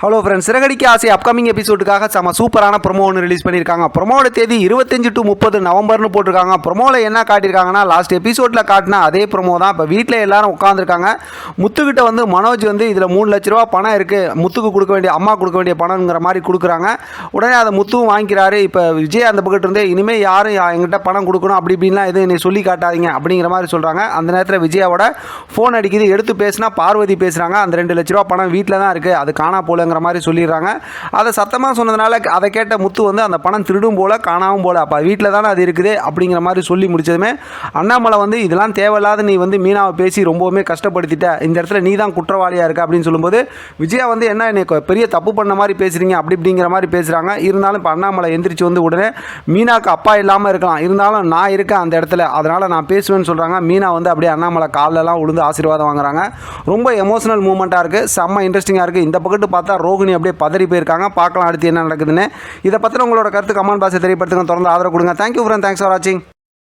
Hello friends சிறகடிக்கு ஆசை upcoming எபிசோடுக்காக செம சூப்பரான ப்ரொமோ ஒன்று ரிலீஸ் பண்ணியிருக்காங்க. ப்ரொமோட தேதி இருபத்தஞ்சு டு முப்பது நவம்பர்னு போட்டிருக்காங்க. ப்ரொமோவில் என்ன காட்டியிருக்காங்கன்னா லாஸ்ட் எபிசோடில் காட்டின அதே ப்ரொமோ தான். இப்போ வீட்டில் எல்லாரும் உட்காந்துருக்காங்க முத்துக்கிட்ட வந்து மனோஜ் வந்து இதில் மூணு லட்ச ரூபா பணம் இருக்குது முத்துக்கு கொடுக்க வேண்டிய அம்மா கொடுக்க வேண்டிய பணங்கிற மாதிரி கொடுக்குறாங்க. உடனே அதை முத்துவும் வாங்கிக்கிறாரு. இப்போ விஜய் அந்த பக்கத்து இருந்தே இனிமேல் யாரும் யா- எங்கிட்ட பணம் கொடுக்கணும். அப்படி இப்படின்லாம் எதுவும் என்னை சொல்லி காட்டாதீங்க அப்படிங்கிற மாதிரி சொல்கிறாங்க அந்த நேரத்தில் விஜயாவோட ஃபோன் அடிக்குது. எடுத்து பேசினா பார்வதி பேசுகிறாங்க அந்த ரெண்டு லட்ச ரூபா பணம் வீட்டில் தான் இருக்குது அது காணா போலங்கிற மாதிரி சொல்லிடுறாங்க. அதை சத்தமாக சொன்னதுனால அதை கேட்ட முத்து வந்து அந்த பணம் திருடும் போல காணாமல் போல அப்போ வீட்டில் தானே அது இருக்குது? அப்படிங்கிற மாதிரி சொல்லி முடிச்சதுமே அண்ணாமலை வந்து இதெல்லாம் தேவையில்லாத நீ வந்து மீனாவை பேசி ரொம்பவுமே கஷ்டப்படுத்திட்ட. இந்த இடத்துல நீ தான் குற்றவாளியாக இருக்க. அப்படின்னு சொல்லும்போது விஜயா வந்து என்ன என்னை பெரிய தப்பு பண்ண மாதிரி பேசுகிறீங்க அப்படி இப்படிங்கிற மாதிரி பேசுகிறாங்க இருந்தாலும் இப்போ அண்ணாமலை எந்திரிச்சு வந்து உடனே மீனாக்கு அப்பா இல்லாமல் இருக்கலாம். இருந்தாலும் நான் இருக்கேன் அந்த இடத்துல. அதனால் நான் பேசுவேன்னு சொல்கிறாங்க மீனா வந்து அப்படியே அண்ணாமலை கால்லெல்லாம் விழுந்து ஆசீர்வாதம் வாங்குறாங்க. ரொம்ப எமோஷனல் மூமெண்ட்டாக இருக்குது செம்ம இன்ட்ரெஸ்டிங்காக இருக்குது இந்த பக்கத்து பார்த்தா ரோகிணி அப்படியே பதறி போயிருக்காங்க. பார்க்கலாம் அடுத்து என்ன நடக்குதுன்னு. இதை பற்றின உங்களோட கருத்து கமெண்ட் பாக்ஸை தெரியப்படுத்துங்க. தொடர்ந்து ஆதரவு கொடுங்க. தேங்க்யூ ஃப்ரெண்ட் தேங்க்ஸ் ஃபார் வாட்சிங்